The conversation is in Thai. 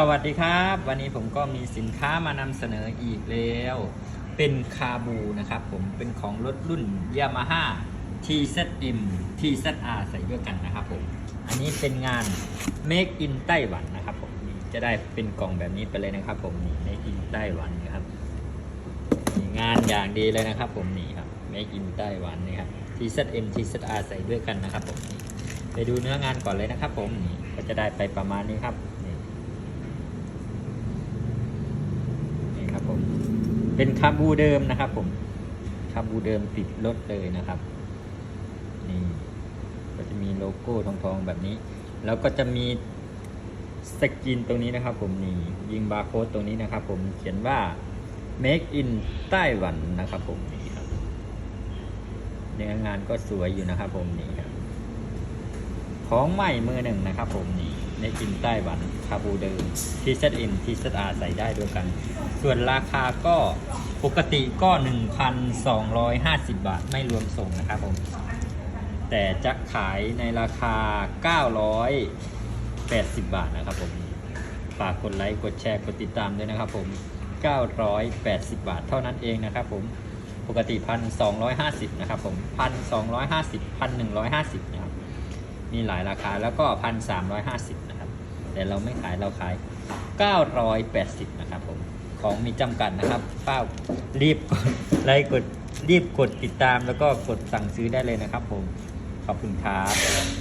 สวัสดีครับ วันนี้ผมก็มีสินค้ามานำเสนออีกแล้ว เป็นคาบูนะครับผมเป็นของรถรุ่น Yamaha TZM TZR ใส่ด้วยกันนะครับผม อันนี้เป็นงาน Make in ไต้หวันนะครับผมจะได้เป็นกล่องแบบนี้ไปเลยนะครับผมนี่ Make in ไต้หวันนะครับงานอย่างดีเลยนะครับผมนี่ครับ Make in ไต้หวันนี่ครับ TZM TZR ใส่ด้วยกันนะครับผมไปดูเนื้องานก่อนเลยนะครับผมนี่ก็จะได้ไปประมาณนี้ครับนี่ นี่ครับผม เป็นคาบูเดิมนะครับ ผมคาบูเดิมติดรถเลยนะครับ นี่ก็จะมีโลโก้ทองๆแบบนี้ แล้วก็จะมีสกรีนตรงนี้นะครับ ผมนี่ยิงบาร์โค้ดตรงนี้นะครับ ผมเขียนว่า make in ไต้หวันนะครับ ผมนี่ครับเนื้องานก็สวยอยู่นะครับ ผมนี่ครับของใหม่มือหนึ่งนะครับ ผมนี่ ในกินไต้หวันคาบูเดิมทีเซตอินทีเซตอาใส่ได้ด้วยกัน ส่วนราคาก็ปกติก็ 1,250 บาทไม่รวมส่งนะครับผม แต่จะขายในราคา 980 บาทนะครับผมฝากกดไลค์ กดแชร์ กดติดตามด้วยนะครับผม 980 บาทเท่านั้นเองนะครับผม ปกติ 1,250 นะครับผม 1,250 1,150นะครับ มีหลายราคาแล้วก็พันสามร้อยห้าสิบนะครับ แต่เราไม่ขายเราขายเก้าร้อยแปดสิบนะครับผมของมีจำกัดนะครับเป้ารีบกดไลค์กดรีบกดติดตามแล้วก็กดสั่งซื้อได้เลยนะครับผมขอบคุณครับ